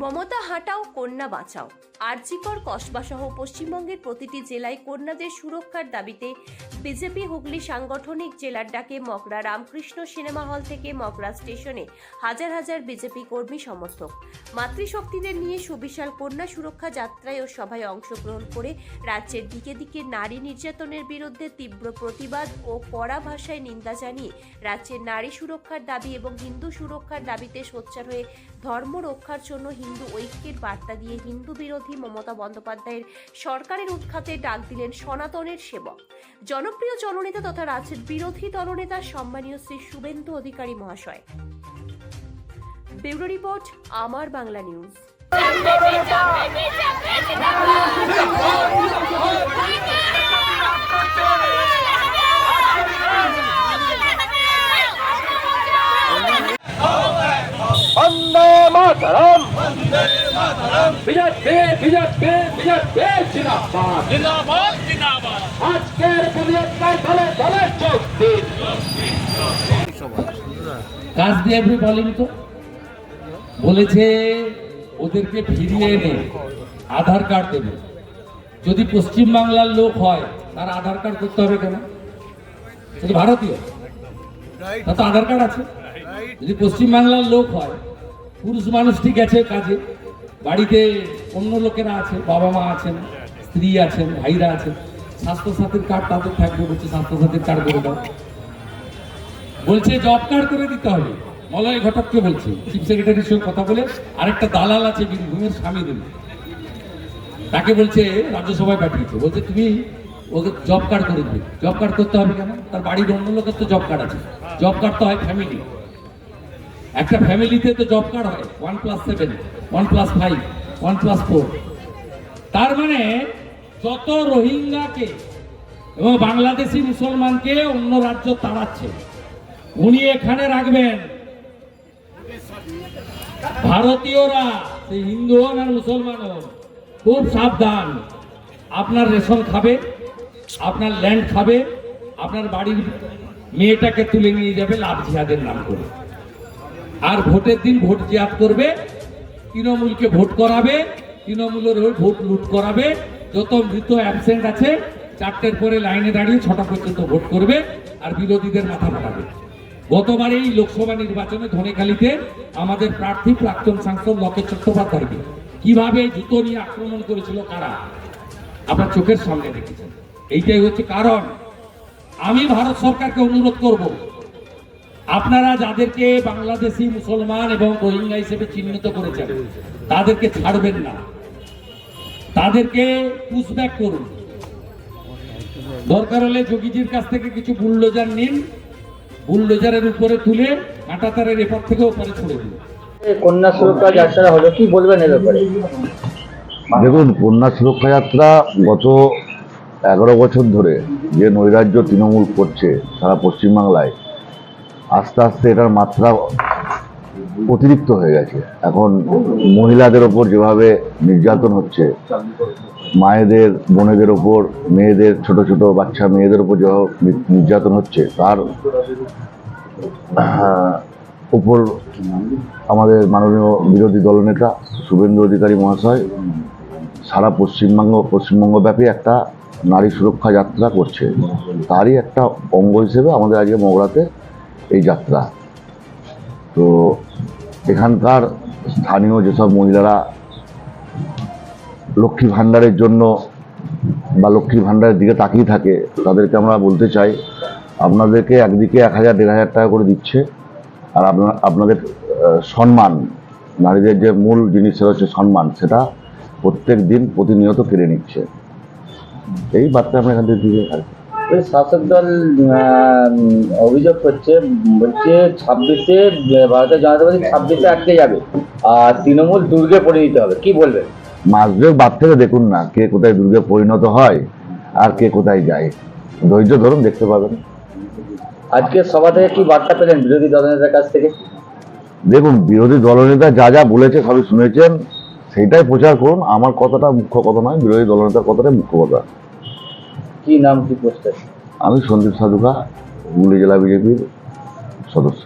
মমতা হাঁটাও কন্যা বাঁচাও। আরজিকর কসবাসহ পশ্চিমবঙ্গের প্রতিটি জেলায় কন্যাদের সুরক্ষার দাবিতে বিজেপি হুগলি সাংগঠনিক জেলার ডাকে মকরা রামকৃষ্ণ সিনেমা হল থেকে মকরা স্টেশনে হাজার হাজার বিজেপি কর্মী সমর্থক। মাতৃশক্তিদের নিয়ে সুবিশাল কন্যা সুরক্ষা যাত্রায় ও সভায় অংশগ্রহণ করে রাজ্যের দিকে দিকে নারী নির্যাতনের বিরুদ্ধে তীব্র প্রতিবাদ ও কড়া ভাষায় নিন্দা জানিয়ে রাজ্যের নারী সুরক্ষার দাবি এবং হিন্দু সুরক্ষার দাবিতে সোচ্চার হয়ে ধর্ম রক্ষার জন্য হিন্দু ঐক্যের বার্তা দিয়ে হিন্দু বিরোধী মমতা বন্দ্যোপাধ্যায়ের সরকারের উৎখাতে ডাক দিলেন সনাতনের সেবক। জনপ্রিয় জননেতা তথা রাজ্যের বিরোধী দলনেতা সম্মানীয় শ্রী শুভেন্দু অধিকারী মহাশয়। ব্যুরো রিপোর্ট, আমার বাংলা নিউজ মাতরম বিজেপি বিজেপি বিজেপি জিন্দাবাদ জিন্দাবাদ জিন্দাবাদ আজকের বুলেটটাই দলে দলে চোখ দিন কাজ দিয়ে আপনি বলেন তো। বলেছে ওদেরকে ফিরিয়ে এনে আধার কার্ড দেবে। যদি পশ্চিম বাংলার লোক হয় তার আধার কার্ড করতে হবে কেন? ভারতীয় তার তো আধার কার্ড আছে। যদি পশ্চিম বাংলার লোক হয় পুরুষ মানুষটি গেছে কাজে। বাড়িতে অন্য লোকেরা আছে বাবা মা আছেন, স্ত্রী আছেন, ভাইরা আছেন। স্বাস্থ্যসাথীর কার্ড তাদের থাকবে, বলছে, স্বাস্থ্যসাথীর কার্ড করে দাও। বলছে জব কার্ড করে দিতে হবে। মলয় ঘটককে বলছে চিফ সেক্রেটারির সঙ্গে কথা বলে আরেকটা দালাল আছে বীরভূমের স্বামী দিল তাকে বলছে, রাজ্যসভায় পাঠিয়েছে। বলছে, তুমি ওকে জব কার্ড করে দিবে। জব কার্ড করতে হবে কেন? তার বাড়ির অন্য লোকের তো জব কার্ড আছে। জব কার্ড তো হয় ফ্যামিলি একটা ফ্যামিলিতে তো জব কার্ড হয় one plus seven one plus five one plus four তার মানে যত রোহিঙ্গাকে এবং বাংলাদেশি মুসলমানকে অন্য রাজ্য তাড়াচ্ছে, উনি এখানে রাখবেন। ভারতীয়রা সে হিন্দু হন আর মুসলমান হন, খুব সাবধান। আপনার রেশন খাবে, আপনার ল্যান্ড খাবে, আপনার বাড়ির মেয়েটাকে তুলে নিয়ে যাবে লাভ জিহাদের নাম করে। আর ভোটের দিন ভোট জিহাদ করবে, তৃণমূলকে ভোট করাবে, তৃণমূলের হয়ে ভোট লুট করাবে, যত মৃত অ্যাবসেন্ট আছে, চারটের পরে লাইনে দাঁড়িয়ে ছটা পর্যন্ত ভোট করবে আর বিরোধীদের মাথা ফাটাবে। গতবার এই লোকসভা নির্বাচনে ধনেখালিতে আমাদের প্রার্থী প্রাক্তন সাংসদ লকেট চট্টোপাধ্যায়কে কীভাবে জুতো নিয়ে আক্রমণ করেছিল কারা? আপনার চোখের সামনে দেখেছেন। এইটাই হচ্ছে কারণ। আমি ভারত সরকারকে অনুরোধ করব আপনারা যাদেরকে বাংলাদেশি মুসলমান এবং রোহিঙ্গা হিসেবে চিহ্নিত করেছেন তাদেরকে ছাড়বেন না। তাদেরকে পুশব্যাক করুন। দরকার হলে যোগীজির কাছ থেকে কিছু বুলডোজার নিন বুলডোজারের উপরে তুলে কাঁটাতারের এপার থেকে ওপারে ছড়ে দিন। কন্যা সুরক্ষা যাত্রা হলো কি বলবেন এর ব্যাপারে? দেখুন কন্যা সুরক্ষা যাত্রা গত এগারো বছর ধরে যে নৈরাজ্য তৃণমূল করছে সারা পশ্চিমবাংলায় আস্তে আস্তে এটার মাত্রা অতিরিক্ত হয়ে গেছে। এখন মহিলাদের ওপর যেভাবে নির্যাতন হচ্ছে, মায়েদের, বোনেদের ওপর, মেয়েদের, ছোট ছোট বাচ্চা মেয়েদের ওপর যেভাবে নির্যাতন হচ্ছে, তার উপর আমাদের মাননীয় বিরোধী দলনেতা শুভেন্দু অধিকারী মহাশয় সারা পশ্চিমবঙ্গ, পশ্চিমবঙ্গব্যাপী একটা নারী সুরক্ষা যাত্রা করছে। তারই একটা অঙ্গ হিসেবে আমাদের আজকে মগরাতে এই যাত্রা তো এখানকার স্থানীয় যেসব মহিলারা লক্ষ্মী ভাণ্ডারের জন্য বা লক্ষ্মী ভাণ্ডারের দিকে তাকিয়ে থাকে, তাদেরকে আমরা বলতে চাই, আপনাদেরকে একদিকে এক হাজার, দেড় হাজার টাকা করে দিচ্ছে, আর আপনার আপনাদের সম্মান, নারীদের যে মূল জিনিস সেটা হচ্ছে সম্মান, সেটা প্রত্যেক দিন প্রতিনিয়ত কেড়ে নিচ্ছে এই বার্তা আমরা এখান থেকে দিয়ে আর। ওই শাসক দল অভিযোগ করছে বলছে ছাব্বিশে ভারতের জনতা পার্টি ছাব্বিশে আটকে যাবে আর তৃণমূল দুর্গে পড়ে পরিণত হবে। কি বলবেন? মাস দুয়েক বাদ থেকে দেখুন না কে কোথায় দুর্গে পরিণত হয় আর কে কোথায় যায়। ধৈর্য ধরুন দেখতে পাবেন। আজকে সভা থেকে কি বার্তা পেলেন বিরোধী দলনেতার কাছ থেকে? দেখুন বিরোধী দলনেতা যা যা বলেছে সবই শুনেছেন সেটাই প্রচার করুন। আমার কথাটা মুখ্য কথা নয় বিরোধী দলনেতার কথাটাই মুখ্য কথা। কি নাম কি পোস্টার আমি সন্দীপ সাধুকা হুগলি জেলা বিজেপির সদস্য।